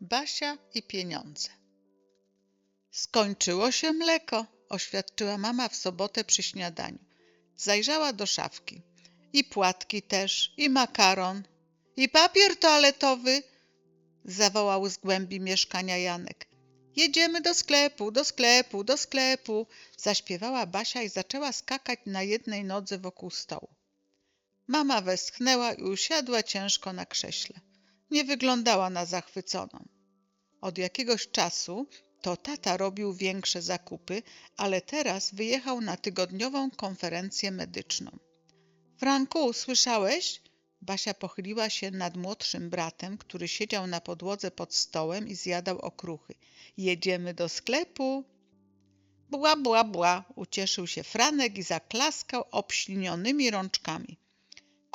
Basia i pieniądze. Skończyło się mleko, oświadczyła mama w sobotę przy śniadaniu. Zajrzała do szafki. I płatki też, i makaron, i papier toaletowy, zawołał z głębi mieszkania Janek. Jedziemy do sklepu, do sklepu, do sklepu, zaśpiewała Basia i zaczęła skakać na jednej nodze wokół stołu. Mama westchnęła i usiadła ciężko na krześle. Nie wyglądała na zachwyconą. Od jakiegoś czasu to tata robił większe zakupy, ale teraz wyjechał na tygodniową konferencję medyczną. Franku, słyszałeś? Basia pochyliła się nad młodszym bratem, który siedział na podłodze pod stołem i zjadał okruchy. Jedziemy do sklepu. Bła, bła, bła, ucieszył się Franek i zaklaskał obślinionymi rączkami.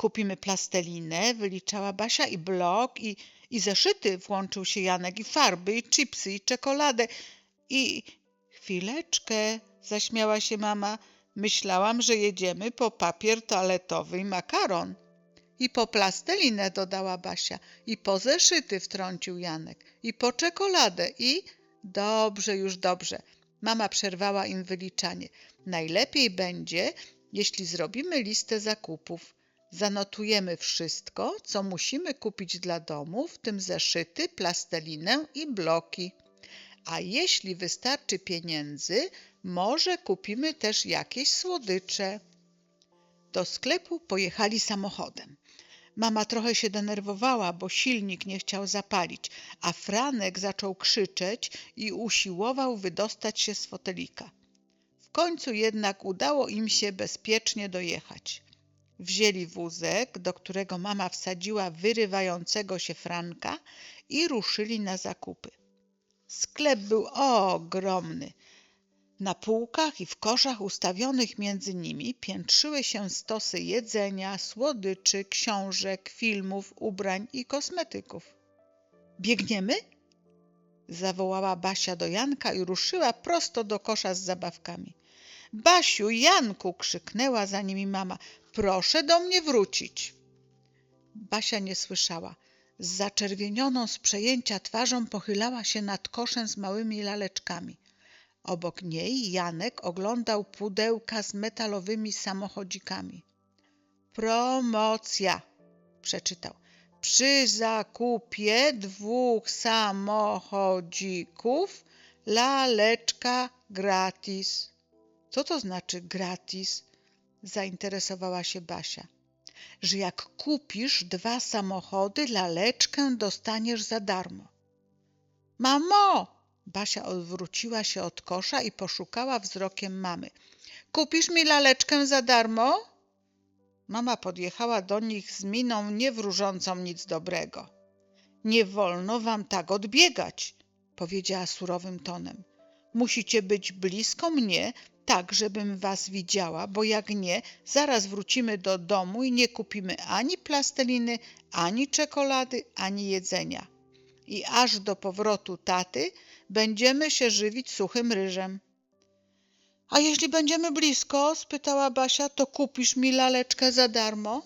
Kupimy plastelinę, wyliczała Basia, i blok, i, i zeszyty, włączył się Janek, i farby, i chipsy, i czekoladę, i... Chwileczkę, zaśmiała się mama. Myślałam, że jedziemy po papier toaletowy i makaron. I po plastelinę, dodała Basia. I po zeszyty, wtrącił Janek. I po czekoladę, i... Dobrze, już dobrze. Mama przerwała im wyliczanie. Najlepiej będzie, jeśli zrobimy listę zakupów. Zanotujemy wszystko, co musimy kupić dla domu, w tym zeszyty, plastelinę i bloki. A jeśli wystarczy pieniędzy, może kupimy też jakieś słodycze. Do sklepu pojechali samochodem. Mama trochę się denerwowała, bo silnik nie chciał zapalić, a Franek zaczął krzyczeć i usiłował wydostać się z fotelika. W końcu jednak udało im się bezpiecznie dojechać. Wzięli wózek, do którego mama wsadziła wyrywającego się Franka i ruszyli na zakupy. Sklep był ogromny. Na półkach i w koszach ustawionych między nimi piętrzyły się stosy jedzenia, słodyczy, książek, filmów, ubrań i kosmetyków. Biegniemy? zawołała Basia do Janka i ruszyła prosto do kosza z zabawkami. Basiu, Janku! krzyknęła za nimi mama. Proszę do mnie wrócić. Basia nie słyszała. Z zaczerwienioną z przejęcia twarzą pochylała się nad koszem z małymi laleczkami. Obok niej Janek oglądał pudełka z metalowymi samochodzikami. Promocja, przeczytał. Przy zakupie dwóch samochodzików laleczka gratis. Co to znaczy gratis? Zainteresowała się Basia. Że jak kupisz dwa samochody, laleczkę dostaniesz za darmo. Mamo! Basia odwróciła się od kosza i poszukała wzrokiem mamy. Kupisz mi laleczkę za darmo? Mama podjechała do nich z miną niewróżącą nic dobrego. Nie wolno wam tak odbiegać, powiedziała surowym tonem. Musicie być blisko mnie, tak żebym was widziała, bo jak nie, zaraz wrócimy do domu i nie kupimy ani plasteliny, ani czekolady, ani jedzenia. I aż do powrotu taty będziemy się żywić suchym ryżem. A jeśli będziemy blisko, spytała Basia, to kupisz mi laleczkę za darmo?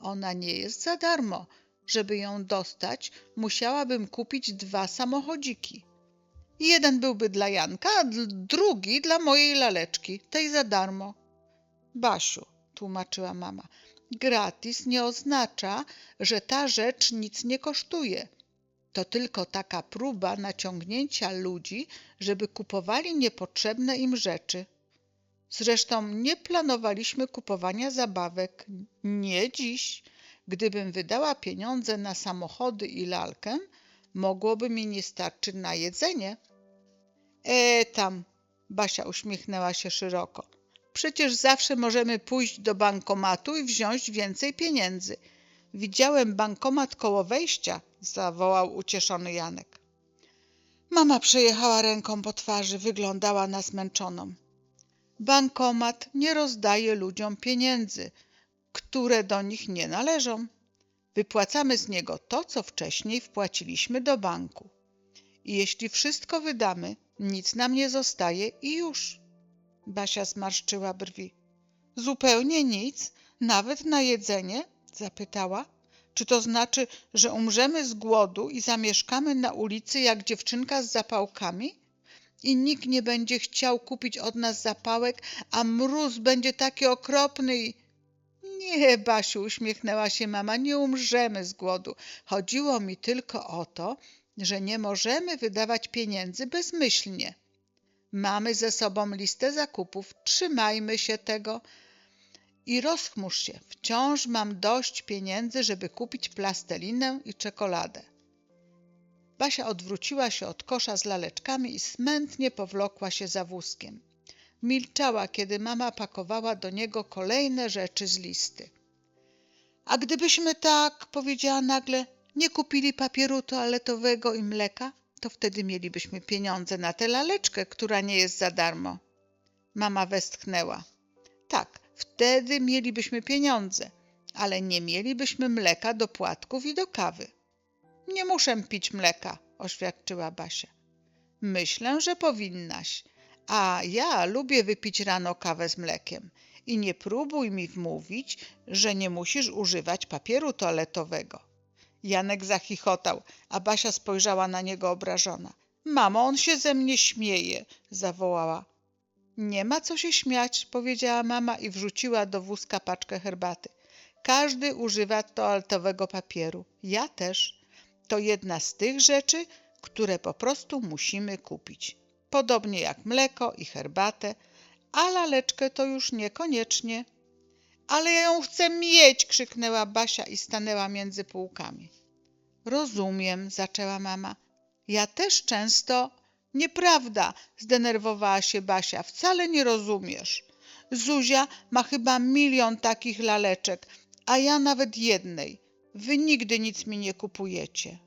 Ona nie jest za darmo. Żeby ją dostać, musiałabym kupić dwa samochodziki. Jeden byłby dla Janka, a drugi dla mojej laleczki, tej za darmo. Basiu, tłumaczyła mama, gratis nie oznacza, że ta rzecz nic nie kosztuje. To tylko taka próba naciągnięcia ludzi, żeby kupowali niepotrzebne im rzeczy. Zresztą nie planowaliśmy kupowania zabawek. Nie dziś. Gdybym wydała pieniądze na samochody i lalkę, mogłoby mi nie starczyć na jedzenie. E tam, Basia uśmiechnęła się szeroko. Przecież zawsze możemy pójść do bankomatu i wziąć więcej pieniędzy. Widziałem bankomat koło wejścia, zawołał ucieszony Janek. Mama przejechała ręką po twarzy, wyglądała na zmęczoną. Bankomat nie rozdaje ludziom pieniędzy, które do nich nie należą. Wypłacamy z niego to, co wcześniej wpłaciliśmy do banku. I jeśli wszystko wydamy, nic nam nie zostaje i już. Basia zmarszczyła brwi. Zupełnie nic, nawet na jedzenie? zapytała. Czy to znaczy, że umrzemy z głodu i zamieszkamy na ulicy jak dziewczynka z zapałkami? I nikt nie będzie chciał kupić od nas zapałek, a mróz będzie taki okropny i... Nie, Basiu, uśmiechnęła się mama, nie umrzemy z głodu. Chodziło mi tylko o to, że nie możemy wydawać pieniędzy bezmyślnie. Mamy ze sobą listę zakupów, trzymajmy się tego i rozchmurz się. Wciąż mam dość pieniędzy, żeby kupić plastelinę i czekoladę. Basia odwróciła się od kosza z laleczkami i smętnie powlokła się za wózkiem. Milczała, kiedy mama pakowała do niego kolejne rzeczy z listy. A gdybyśmy tak, powiedziała nagle, nie kupili papieru toaletowego i mleka, to wtedy mielibyśmy pieniądze na tę laleczkę, która nie jest za darmo. Mama westchnęła. Tak, wtedy mielibyśmy pieniądze, ale nie mielibyśmy mleka do płatków i do kawy. Nie muszę pić mleka, oświadczyła Basia. Myślę, że powinnaś. A ja lubię wypić rano kawę z mlekiem. I nie próbuj mi wmówić, że nie musisz używać papieru toaletowego. Janek zachichotał, a Basia spojrzała na niego obrażona. Mamo, on się ze mnie śmieje, zawołała. Nie ma co się śmiać, powiedziała mama i wrzuciła do wózka paczkę herbaty. Każdy używa toaletowego papieru. Ja też. To jedna z tych rzeczy, które po prostu musimy kupić. Podobnie jak mleko i herbatę, a laleczkę to już niekoniecznie. Ale ja ją chcę mieć, krzyknęła Basia i stanęła między półkami. Rozumiem, zaczęła mama. Ja też często. Nieprawda, zdenerwowała się Basia. Wcale nie rozumiesz. Zuzia ma chyba milion takich laleczek, a ja nawet jednej. Wy nigdy nic mi nie kupujecie.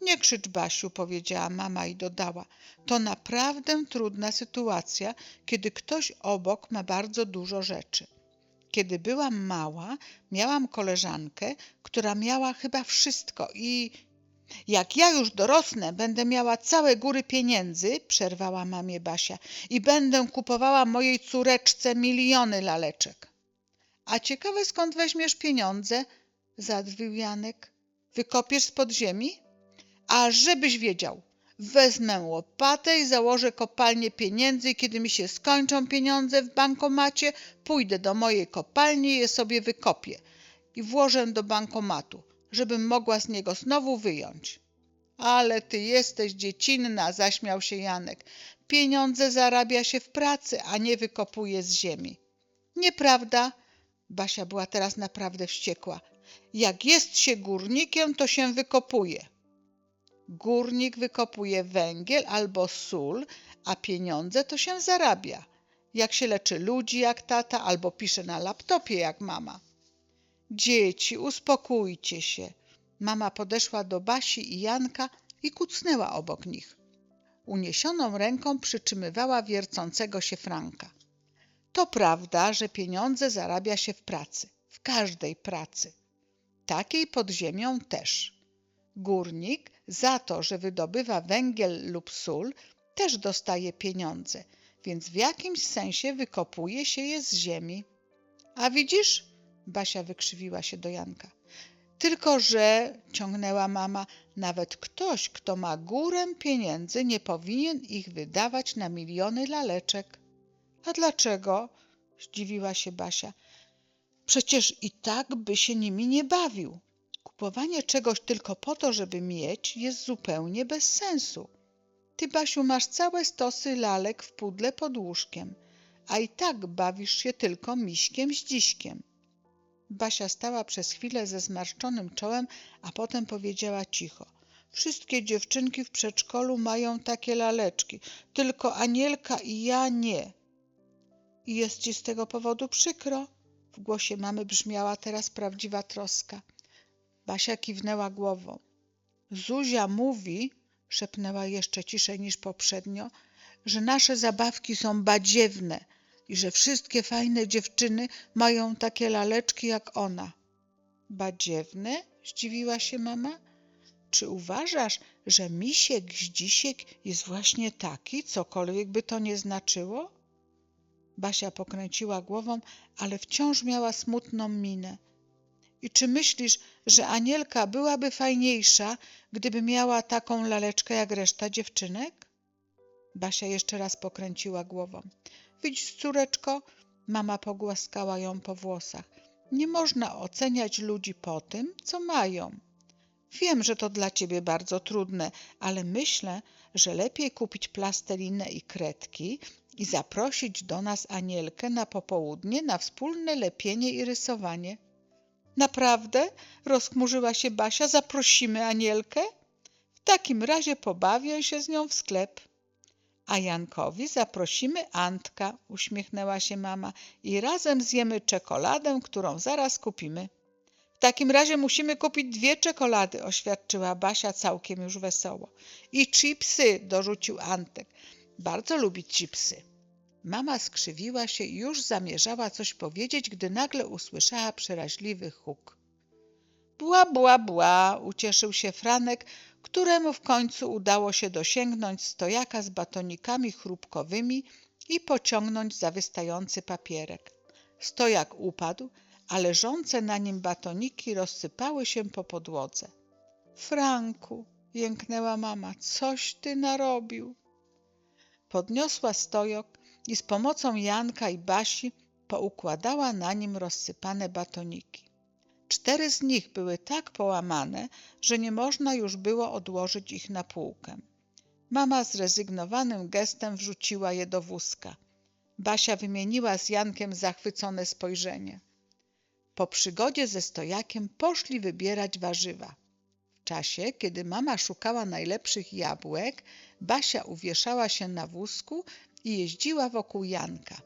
Nie krzycz, Basiu, powiedziała mama i dodała. To naprawdę trudna sytuacja, kiedy ktoś obok ma bardzo dużo rzeczy. Kiedy byłam mała, miałam koleżankę, która miała chyba wszystko i jak ja już dorosnę, będę miała całe góry pieniędzy, przerwała mamie Basia, i będę kupowała mojej córeczce miliony laleczek. A ciekawe skąd weźmiesz pieniądze? zadrwił Janek. Wykopiesz z podziemi? A żebyś wiedział, wezmę łopatę i założę kopalnię pieniędzy i kiedy mi się skończą pieniądze w bankomacie, pójdę do mojej kopalni i je sobie wykopię i włożę do bankomatu, żebym mogła z niego znowu wyjąć. Ale ty jesteś dziecinna, zaśmiał się Janek. Pieniądze zarabia się w pracy, a nie wykopuje z ziemi. Nieprawda? Basia była teraz naprawdę wściekła. Jak jest się górnikiem, to się wykopuje. Górnik wykopuje węgiel albo sól, a pieniądze to się zarabia. Jak się leczy ludzi jak tata, albo pisze na laptopie jak mama. Dzieci, uspokójcie się. Mama podeszła do Basi i Janka i kucnęła obok nich. Uniesioną ręką przytrzymywała wiercącego się Franka. To prawda, że pieniądze zarabia się w pracy, w każdej pracy. Takiej pod ziemią też. Górnik za to, że wydobywa węgiel lub sól, też dostaje pieniądze, więc w jakimś sensie wykopuje się je z ziemi. A widzisz? Basia wykrzywiła się do Janka. Tylko, że, ciągnęła mama, nawet ktoś, kto ma górę pieniędzy, nie powinien ich wydawać na miliony laleczek. A dlaczego? zdziwiła się Basia. Przecież i tak by się nimi nie bawił. Kupowanie czegoś tylko po to, żeby mieć, jest zupełnie bez sensu. Ty, Basiu, masz całe stosy lalek w pudle pod łóżkiem, a i tak bawisz się tylko miśkiem z dziśkiem. Basia stała przez chwilę ze zmarszczonym czołem, a potem powiedziała cicho. Wszystkie dziewczynki w przedszkolu mają takie laleczki, tylko Anielka i ja nie. I jest ci z tego powodu przykro? W głosie mamy brzmiała teraz prawdziwa troska. Basia kiwnęła głową. Zuzia mówi, szepnęła jeszcze ciszej niż poprzednio, że nasze zabawki są badziewne i że wszystkie fajne dziewczyny mają takie laleczki jak ona. Badziewne? zdziwiła się mama. Czy uważasz, że misiek zdzisiek jest właśnie taki, cokolwiek by to nie znaczyło? Basia pokręciła głową, ale wciąż miała smutną minę. I czy myślisz, że Anielka byłaby fajniejsza, gdyby miała taką laleczkę jak reszta dziewczynek? Basia jeszcze raz pokręciła głową. Widź, córeczko, mama pogłaskała ją po włosach. Nie można oceniać ludzi po tym, co mają. Wiem, że to dla ciebie bardzo trudne, ale myślę, że lepiej kupić plastelinę i kredki i zaprosić do nas Anielkę na popołudnie na wspólne lepienie i rysowanie. Naprawdę? rozchmurzyła się Basia. Zaprosimy Anielkę? W takim razie pobawię się z nią w sklep. A Jankowi zaprosimy Antka, uśmiechnęła się mama, i razem zjemy czekoladę, którą zaraz kupimy. W takim razie musimy kupić dwie czekolady, oświadczyła Basia całkiem już wesoło. I chipsy, dorzucił Antek. Bardzo lubi chipsy. Mama skrzywiła się i już zamierzała coś powiedzieć, gdy nagle usłyszała przeraźliwy huk. Bła, bła, bła, ucieszył się Franek, któremu w końcu udało się dosięgnąć stojaka z batonikami chrupkowymi i pociągnąć za wystający papierek. Stojak upadł, a leżące na nim batoniki rozsypały się po podłodze. Franku, jęknęła mama, coś ty narobił. Podniosła stojok i z pomocą Janka i Basi poukładała na nim rozsypane batoniki. Cztery z nich były tak połamane, że nie można już było odłożyć ich na półkę. Mama zrezygnowanym gestem wrzuciła je do wózka. Basia wymieniła z Jankiem zachwycone spojrzenie. Po przygodzie ze stojakiem poszli wybierać warzywa. Czasie, kiedy mama szukała najlepszych jabłek, Basia uwieszała się na wózku i jeździła wokół Janka,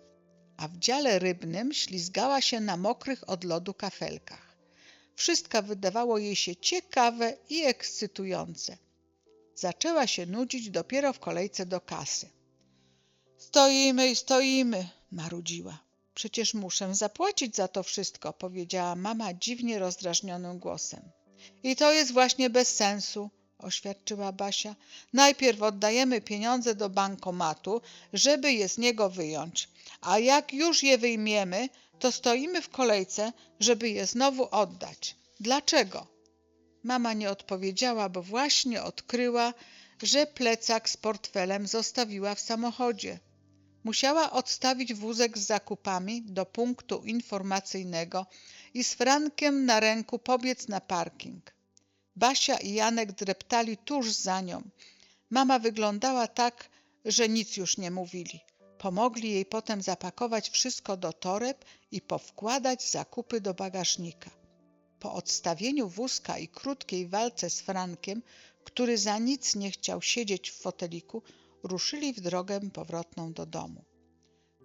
a w dziale rybnym ślizgała się na mokrych od lodu kafelkach. Wszystko wydawało jej się ciekawe i ekscytujące. Zaczęła się nudzić dopiero w kolejce do kasy. Stoimy i stoimy, marudziła. Przecież muszę zapłacić za to wszystko, powiedziała mama dziwnie rozdrażnionym głosem. I to jest właśnie bez sensu, oświadczyła Basia. Najpierw oddajemy pieniądze do bankomatu, żeby je z niego wyjąć, a jak już je wyjmiemy, to stoimy w kolejce, żeby je znowu oddać. Dlaczego? Mama nie odpowiedziała, bo właśnie odkryła, że plecak z portfelem zostawiła w samochodzie. Musiała odstawić wózek z zakupami do punktu informacyjnego i z Frankiem na ręku pobiec na parking. Basia i Janek dreptali tuż za nią. Mama wyglądała tak, że nic już nie mówili. Pomogli jej potem zapakować wszystko do toreb i powkładać zakupy do bagażnika. Po odstawieniu wózka i krótkiej walce z Frankiem, który za nic nie chciał siedzieć w foteliku, ruszyli w drogę powrotną do domu.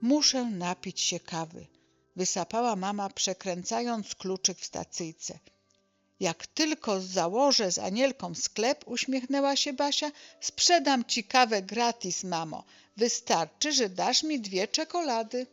Muszę napić się kawy, wysapała mama, przekręcając kluczyk w stacyjce. Jak tylko założę z Anielką sklep, uśmiechnęła się Basia, sprzedam ci kawę gratis, mamo. Wystarczy, że dasz mi dwie czekolady.